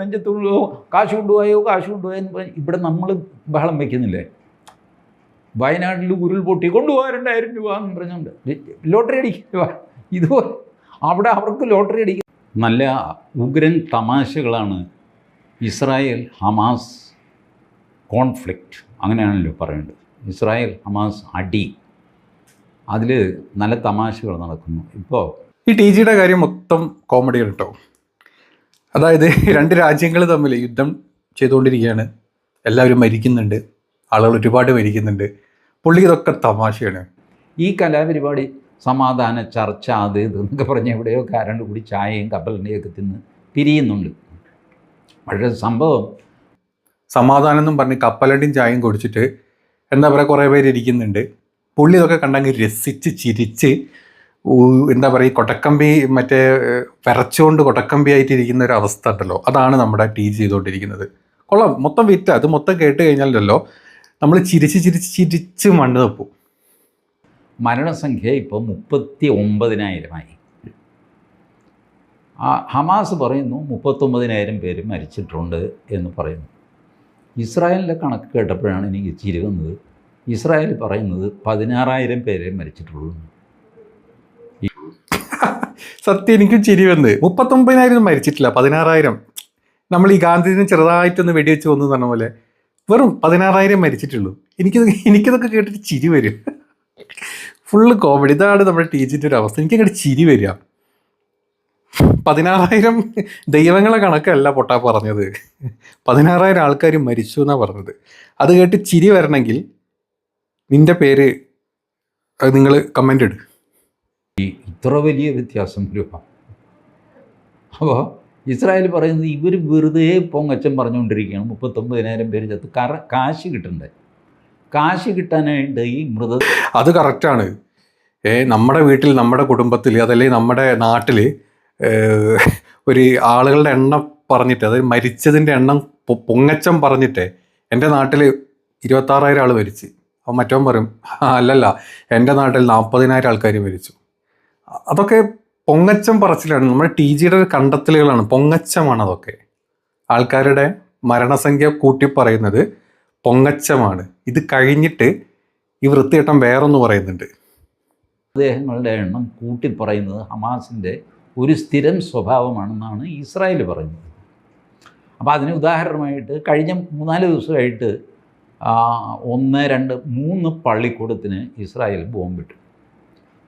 നെഞ്ചത്തുള്ളോ കാശ് കൊണ്ടുപോയോ കാശ് കൊണ്ടുപോയോ ഇവിടെ നമ്മൾ ബഹളം വയ്ക്കുന്നില്ലേ വയനാട്ടിൽ ഉരുൾപൊട്ടി കൊണ്ടുപോകാൻ രണ്ടായിരം രൂപ എന്ന് പറഞ്ഞുകൊണ്ട്. ലോട്ടറി അടിക്കുക ഇതുപോലെ അവിടെ അവർക്ക് ലോട്ടറി അടിക്കുക നല്ല ഉഗ്രൻ തമാശകളാണ് ഇസ്രായേൽ ഹമാസ് കോൺഫ്ലിക്റ്റ് അങ്ങനെയാണല്ലോ പറയേണ്ടത്. ഇസ്രായേൽ ഹമാസ് അടി. അതിൽ നല്ല തമാശകൾ നടക്കുന്നു. ഇപ്പോൾ ഈ ടി ജിയുടെ കാര്യം മൊത്തം കോമഡി കേട്ടോ. അതായത് രണ്ട് രാജ്യങ്ങൾ തമ്മിൽ യുദ്ധം ചെയ്തുകൊണ്ടിരിക്കുകയാണ്. എല്ലാവരും മരിക്കുന്നുണ്ട്. ആളുകൾ ഒരുപാട് മരിക്കുന്നുണ്ട്. പുള്ളി ഇതൊക്കെ തമാശയാണ്. ഈ കലാപരിപാടി സമാധാന ചർച്ച അത് ഇതെന്നൊക്കെ പറഞ്ഞ് എവിടെയോ കാരണം കൂടി ചായയും കപ്പലിന്റെയും ഒക്കെ തിന്ന് പിരിയുന്നുണ്ട്. പക്ഷേ സംഭവം സമാധാനം എന്നും പറഞ്ഞ് കപ്പലണ്ടിയും ചായയും കുടിച്ചിട്ട് എന്താ പറയുക കുറേ പേര് ഇരിക്കുന്നുണ്ട്. പുള്ളി ഇതൊക്കെ കണ്ടെങ്കിൽ രസിച്ച് ചിരിച്ച് എന്താ പറയുക കൊട്ടക്കമ്പി മറ്റേ വിറച്ചുകൊണ്ട് കൊട്ടക്കമ്പി ആയിട്ടിരിക്കുന്ന ഒരു അവസ്ഥ ഉണ്ടല്ലോ. അതാണ് നമ്മുടെ ടീച്ച് ചെയ്തുകൊണ്ടിരിക്കുന്നത്. കൊള്ളാം. മൊത്തം വിറ്റ്. അത് മൊത്തം കേട്ട് കഴിഞ്ഞാലല്ലോ നമ്മൾ ചിരിച്ച് ചിരിച്ച് ചിരിച്ച് മണ്ണ് തപ്പും. മരണസംഖ്യ ഇപ്പോൾ മുപ്പത്തി ഒമ്പതിനായിരമായി ഹമാസ് പറയുന്നു മുപ്പത്തൊമ്പതിനായിരം പേര് മരിച്ചിട്ടുണ്ട് എന്ന് പറയുന്നു. ഇസ്രായേലിന്റെ കണക്ക് കേട്ടപ്പോഴാണ് എനിക്ക് ചിരി വന്നത്. ഇസ്രായേൽ പറയുന്നത് പതിനാറായിരം പേരെ മരിച്ചിട്ടുള്ളൂ. സത്യം എനിക്കും ചിരി വന്ന്. മുപ്പത്തൊമ്പതിനായിരം മരിച്ചിട്ടില്ല പതിനാറായിരം. നമ്മൾ ഈ ഗാന്ധിജിനെ ചെറുതായിട്ടൊന്ന് വെടിവെച്ച് വന്നു പറഞ്ഞ പോലെ വെറും പതിനാറായിരം മരിച്ചിട്ടുള്ളൂ. എനിക്കിത് എനിക്കിതൊക്കെ കേട്ടിട്ട് ചിരി വരും. Full comedy. ഇതാണ് നമ്മുടെ ടീച്ചിന്റെ ഒരു അവസ്ഥ. എനിക്കങ്ങോട്ട് ചിരി വരിക. പതിനാറായിരം ദൈവങ്ങളെ കണക്കല്ല പൊട്ടാ പറഞ്ഞത്. പതിനാറായിരം ആൾക്കാർ മരിച്ചു എന്നാണ് പറഞ്ഞത്. അത് കേട്ട് ചിരി വരണമെങ്കിൽ നിന്റെ പേര് നിങ്ങൾ കമന്റ് ഇട്. ഇത്ര വലിയ വ്യത്യാസം രൂപ അപ്പോൾ ഇസ്രായേൽ പറയുന്നത് ഇവർ വെറുതെ പൊങ്ങച്ചൻ പറഞ്ഞുകൊണ്ടിരിക്കുകയാണ്. മുപ്പത്തൊമ്പതിനായിരം പേര് ചത്ത്. കറ കാശ് കിട്ടണ്ടേ? കാശ് കിട്ടാനായിട്ട് ഈ മൃത അത് കറക്റ്റാണ്. ഏ നമ്മുടെ വീട്ടിൽ നമ്മുടെ കുടുംബത്തിൽ അതല്ലെങ്കിൽ നമ്മുടെ നാട്ടിൽ ഒരു ആളുകളുടെ എണ്ണം പറഞ്ഞിട്ട് അതായത് മരിച്ചതിന്റെ എണ്ണം പൊങ്ങച്ചം പറഞ്ഞിട്ട് എന്റെ നാട്ടിൽ ഇരുപത്താറായിരം ആൾ മരിച്ചു. അപ്പോൾ മറ്റവൻ പറയും അല്ലല്ല. എന്റെ നാട്ടിൽ നാൽപ്പതിനായിരം ആൾക്കാർ മരിച്ചു. അതൊക്കെ പൊങ്ങച്ചം പറച്ചിലാണ്. നമ്മുടെ ടി ജിയുടെ ഒരു കണ്ടെത്തലുകളാണ്. പൊങ്ങച്ചമാണ് അതൊക്കെ. ആൾക്കാരുടെ മരണസംഖ്യ കൂട്ടി പറയുന്നത് പൊങ്ങച്ചമാണ്. ഇത് കഴിഞ്ഞിട്ട് ഈ വൃത്തിയേട്ടം വേറൊന്ന് പറയുന്നുണ്ട്. മൃതദേഹങ്ങളുടെ എണ്ണം കൂട്ടി പറയുന്നത് ഹമാസിന്റെ ഒരു സ്ഥിരം സ്വഭാവമാണെന്നാണ് ഇസ്രായേൽ പറയുന്നത്. അപ്പോൾ അതിന് ഉദാഹരണമായിട്ട് കഴിഞ്ഞ മൂന്നാൽ ദിവസമായിട്ട് ഒന്ന് രണ്ട് മൂന്ന് പള്ളിക്കൂടത്തിന് ഇസ്രായേൽ ബോംബിട്ടു.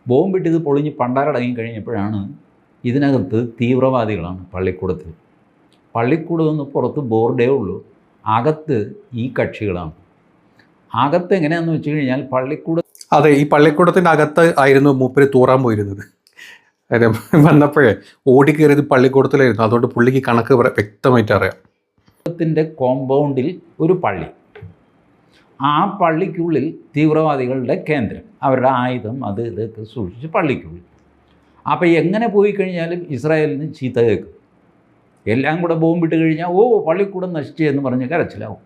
ബോംബിട്ട് ഇത് പൊളിഞ്ഞ് പണ്ടാരടങ്ങി കഴിഞ്ഞപ്പോഴാണ് ഇതിനകത്ത് തീവ്രവാദികളാണ് പള്ളിക്കൂടത്തിൽ. പള്ളിക്കൂടം നിന്ന് പുറത്ത് ബോർഡേ ഉള്ളൂ. അകത്ത് ഈ കക്ഷികളാണ്. അകത്ത് എങ്ങനെയാണെന്ന് വെച്ച് കഴിഞ്ഞാൽ പള്ളിക്കൂട അതെ ഈ പള്ളിക്കൂടത്തിന്റെ അകത്ത് ആയിരുന്നു മൂപ്പര് തൂറാൻ പോയിരുന്നത്. വന്നപ്പോഴേ ഓടിക്കയറിയത് പള്ളിക്കൂടത്തിലായിരുന്നു. അതുകൊണ്ട് പുള്ളിക്ക് കണക്ക് വ്യക്തമായിട്ട് അറിയാം. കോമ്പൗണ്ടിൽ ഒരു പള്ളി. ആ പള്ളിക്കുള്ളിൽ തീവ്രവാദികളുടെ കേന്ദ്രം. അവരുടെ ആയുധം അത് ഇതൊക്കെ സൂക്ഷിച്ച് പള്ളിക്കുള്ളിൽ. അപ്പോൾ എങ്ങനെ പോയി കഴിഞ്ഞാലും ഇസ്രായേലിന് ചീത്ത കേൾക്കും. എല്ലാം കൂടെ ബോംബിട്ട് കഴിഞ്ഞാൽ ഓ പള്ളിക്കൂടം നശിച്ചു എന്ന് പറഞ്ഞ് കരച്ചിലാവും.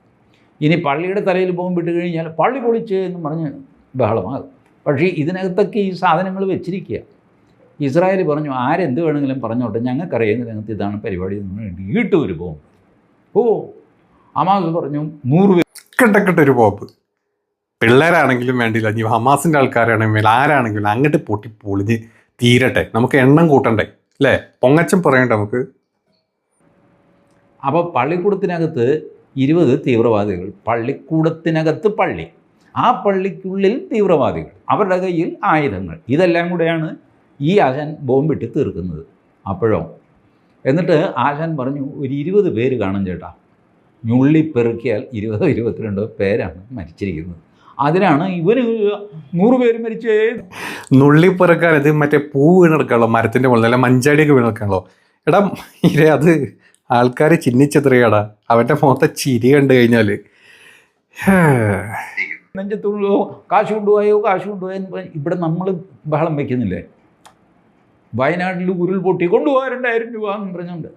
ഇനി പള്ളിയുടെ തലയിൽ ബോംബിട്ട് കഴിഞ്ഞാൽ പള്ളി പൊളിച്ച് എന്ന് പറഞ്ഞ് ബഹളമാകും. പക്ഷേ ഇതിനകത്തൊക്കെ ഈ സാധനങ്ങൾ വെച്ചിരിക്കുക. ഇസ്രായേൽ പറഞ്ഞു ആരെന്ത് വേണമെങ്കിലും പറഞ്ഞോട്ടെ ഞങ്ങൾക്കറിയാം ഇതിനകത്ത് ഇതാണ് പരിപാടി എന്ന് വീട്ടു ഒരു ബോംബ്. ഓ അമാസ് പറഞ്ഞു നൂറ് ഒരു പോപ്പ് പിള്ളേരാണെങ്കിലും വേണ്ടില്ല ഇനി ഹമാസിന്റെ ആൾക്കാരാണെങ്കിലും വേണ്ടില്ല, ആരാണെങ്കിലും അങ്ങോട്ട് പൊട്ടി പൊളിഞ്ഞ് തീരട്ടെ. നമുക്ക് എണ്ണം കൂട്ടണ്ടേ? അല്ലേ? പൊങ്ങച്ചം പറയണ്ട നമുക്ക്. അപ്പോൾ പള്ളിക്കൂടത്തിനകത്ത് ഇരുപത് തീവ്രവാദികൾ. പള്ളിക്കൂടത്തിനകത്ത് പള്ളി. ആ പള്ളിക്കുള്ളിൽ തീവ്രവാദികൾ. അവരുടെ കയ്യിൽ ആയുധങ്ങൾ. ഇതെല്ലാം കൂടെയാണ് ഈ ആശാൻ ബോംബിട്ട് തീർക്കുന്നത്. അപ്പോഴോ? എന്നിട്ട് ആശാൻ പറഞ്ഞു ഒരു ഇരുപത് പേര് കാണും ചേട്ടാ. ഞുള്ളി പെറുക്കിയാൽ ഇരുപതോ ഇരുപത്തിരണ്ടോ പേരാണ് മരിച്ചിരിക്കുന്നത്. അതിനാണ് ഇവർ നൂറ് പേര് മരിച്ചേ. നുള്ളി പെറുക്കാൻ ഇത് മറ്റേ പൂ വീണെടുക്കാണല്ലോ മരത്തിന്റെ മുകളിൽ അല്ല മഞ്ചാടിയൊക്കെ വീണെടുക്കാണല്ലോ. എടാ ഇരേ അത് ആൾക്കാർ ചിഹ്നിച്ചെത്രയാടാ അവന്റെ മുഖത്തെ ചിരി കണ്ടു കഴിഞ്ഞാൽ നെഞ്ചത്തുള്ളോ കാശ് കൊണ്ടുപോയോ കാശ് കൊണ്ടുപോയോ ഇവിടെ നമ്മൾ ബഹളം വയ്ക്കുന്നില്ലേ വയനാട്ടിൽ ഉരുൾപൊട്ടി കൊണ്ടുപോകാൻ രണ്ടായിരം രൂപ എന്ന് പറഞ്ഞുകൊണ്ട്.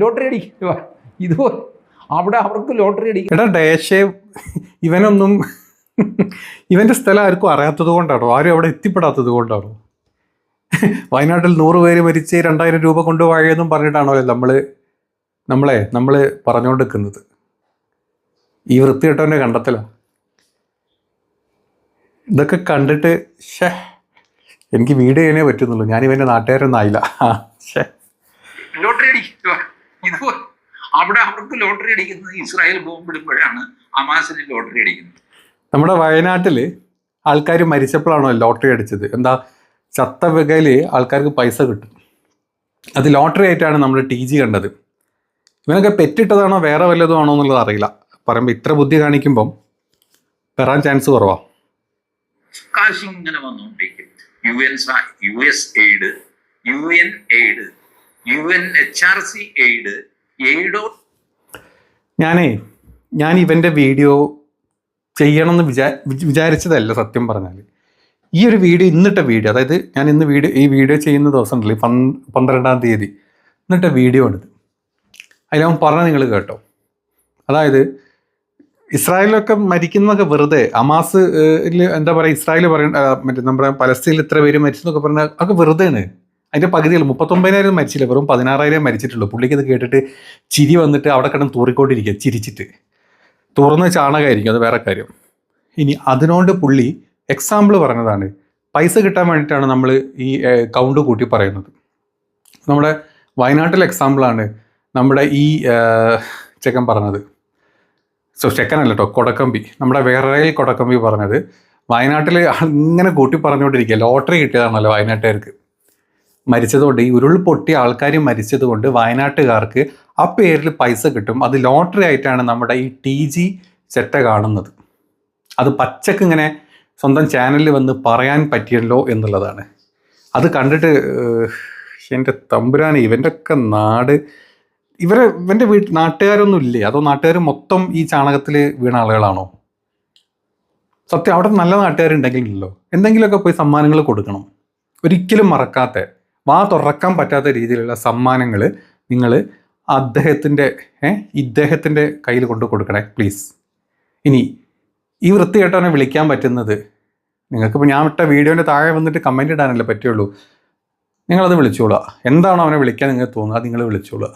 ലോട്ടറി അടിക്കുക ഇതുപോലെ അവിടെ അവർക്ക് ലോട്ടറി അടിക്കും എടാ ഡേഷേ ഇവനൊന്നും ഇവന്റെ സ്ഥലം ആർക്കും അറിയാത്തത് കൊണ്ടാണോ? ആരും അവിടെ എത്തിപ്പെടാത്തത് കൊണ്ടാണോ? വയനാട്ടിൽ നൂറ് പേര് മരിച്ച് രണ്ടായിരം രൂപ കൊണ്ടുപോയെന്നും പറഞ്ഞിട്ടാണോ നമ്മൾ നമ്മളെ നമ്മൾ പറഞ്ഞുകൊണ്ടിരിക്കുന്നത്? ഈ വൃത്തികെട്ടവന്റെ കണ്ടെത്തലാണ് ഇതൊക്കെ കണ്ടിട്ട് ഷേ എനിക്ക് വീട് ചെയ്യാനേ പറ്റുന്നുള്ളൂ. ഞാൻ ഇവന്റെ നാട്ടുകാരൊന്നും ആയില്ല. ആ, ഷേ ലോട്ടറി അവിടെ അവർക്ക് ലോട്ടറി അടിക്കുന്നത് ഇസ്രായേൽ ബോംബിടുമ്പോഴാണ് അമാസിന് ലോട്ടറി അടിക്കുന്നത്. നമ്മുടെ വയനാട്ടിൽ ആൾക്കാർ മരിച്ചപ്പോഴാണോ ലോട്ടറി അടിച്ചത്? എന്താ ചത്ത വകയിൽ ആൾക്കാർക്ക് പൈസ കിട്ടും? അത് ലോട്ടറി ആയിട്ടാണ് നമ്മൾ ടി ജി കണ്ടത്. ഇവനൊക്കെ പെറ്റിട്ടതാണോ വേറെ വല്ലതും ആണോ എന്നുള്ളത് അറിയില്ല. പറയുമ്പോൾ ഇത്ര ബുദ്ധി കാണിക്കുമ്പം പെറാൻ ചാൻസ് കുറവാ. കാശ് ഇങ്ങനെ വന്നുകൊണ്ടിരിക്കും U N U S aid U N aid U N H R C aid എയ്ഡോ ഞാനേ ഞാൻ ഇവന്റെ വീഡിയോ ചെയ്യണമെന്ന് വിചാ വിചാരിച്ചതല്ല സത്യം പറഞ്ഞാൽ ഈ ഒരു വീഡിയോ ഇന്നിട്ട വീഡിയോ അതായത് ഞാൻ ഇന്ന് വീഡിയോ ഈ വീഡിയോ ചെയ്യുന്ന ദിവസം ഉണ്ടല്ലോ പന്ത് പന്ത്രണ്ടാം തീയതി ഇന്നിട്ട വീഡിയോ ഉണ്ട് അതിലവൻ പറഞ്ഞ നിങ്ങൾ കേട്ടോ. അതായത് ഇസ്രായേലൊക്കെ മരിക്കുന്നതൊക്കെ വെറുതെ അമാസ് എന്താ പറയുക ഇസ്രായേൽ പറയുന്ന മറ്റേ നമ്മുടെ പലസ്തീനിൽ ഇത്ര പേര് മരിച്ചെന്നൊക്കെ പറഞ്ഞാൽ അതൊക്കെ വെറുതെയാണ്. അതിന്റെ പകുതികൾ മുപ്പത്തൊമ്പതിനായിരം മരിച്ചില്ല വെറും പതിനാറായിരം മരിച്ചിട്ടുള്ളൂ. പുള്ളിക്ക് ഇത് കേട്ടിട്ട് ചിരി വന്നിട്ട് അവിടെ കിടന്ന് തൂറിക്കൊണ്ടിരിക്കുക ചിരിച്ചിട്ട്. തുറന്ന് ചാണകമായിരിക്കും അത് വേറെ കാര്യം. ഇനി അതിനോണ്ട് പുള്ളി എക്സാമ്പിൾ പറഞ്ഞതാണ്. പൈസ കിട്ടാൻ വേണ്ടിയിട്ടാണ് നമ്മൾ ഈ കൗണ്ട് കൂട്ടി പറയുന്നത്. നമ്മുടെ വയനാട്ടിലെ എക്സാമ്പിളാണ് നമ്മുടെ ഈ ചെക്കൻ പറഞ്ഞത്. സോ ചെക്കനല്ല കേട്ടോ കൊടക്കമ്പി. നമ്മുടെ വേറെ കൊടക്കമ്പി പറഞ്ഞത്. വയനാട്ടിൽ ഇങ്ങനെ കൂട്ടി പറഞ്ഞുകൊണ്ടിരിക്കുക ലോട്ടറി കിട്ടിയതാണല്ലോ വയനാട്ടുകാർക്ക്. മരിച്ചതുകൊണ്ട് ഈ ഉരുൾ പൊട്ടിയ ആൾക്കാർ മരിച്ചതുകൊണ്ട് വയനാട്ടുകാർക്ക് ആ പേരിൽ പൈസ കിട്ടും. അത് ലോട്ടറി ആയിട്ടാണ് നമ്മുടെ ഈ ടി ജി ചെറ്റ കാണുന്നത്. അത് പച്ചക്ക് ഇങ്ങനെ സ്വന്തം ചാനലിൽ വന്ന് പറയാൻ പറ്റിയല്ലോ എന്നുള്ളതാണ്. അത് കണ്ടിട്ട് എന്റെ തമ്പുരാൻ ഇവന്റെ ഒക്കെ നാട് ഇവരെ ഇവന്റെ വീട്ട് നാട്ടുകാരൊന്നും ഇല്ലേ? അതോ നാട്ടുകാർ മൊത്തം ഈ ചാണകത്തിൽ വീണ ആളുകളാണോ? സത്യം അവിടെ നല്ല നാട്ടുകാരുണ്ടെങ്കിലല്ലോ എന്തെങ്കിലുമൊക്കെ പോയി സമ്മാനങ്ങൾ കൊടുക്കണം. ഒരിക്കലും മറക്കാത്ത വാ തുറക്കാൻ പറ്റാത്ത രീതിയിലുള്ള സമ്മാനങ്ങൾ നിങ്ങൾ അദ്ദേഹത്തിന്റെ ഇദ്ദേഹത്തിന്റെ കയ്യിൽ കൊണ്ട് കൊടുക്കണേ പ്ലീസ് ഇനി ഈ വൃത്തികെട്ടവനെ വിളിക്കാൻ പറ്റുന്നത് നിങ്ങൾക്കിപ്പോൾ ഞാൻ ഇട്ട വീഡിയോന്റെ താഴെ വന്നിട്ട് കമന്റ് ഇടാനല്ലേ പറ്റുള്ളൂ. നിങ്ങളത് വിളിച്ചോളുക. എന്താണോ അവനെ വിളിക്കാൻ നിങ്ങൾക്ക് തോന്നുക നിങ്ങൾ വിളിച്ചോളുക.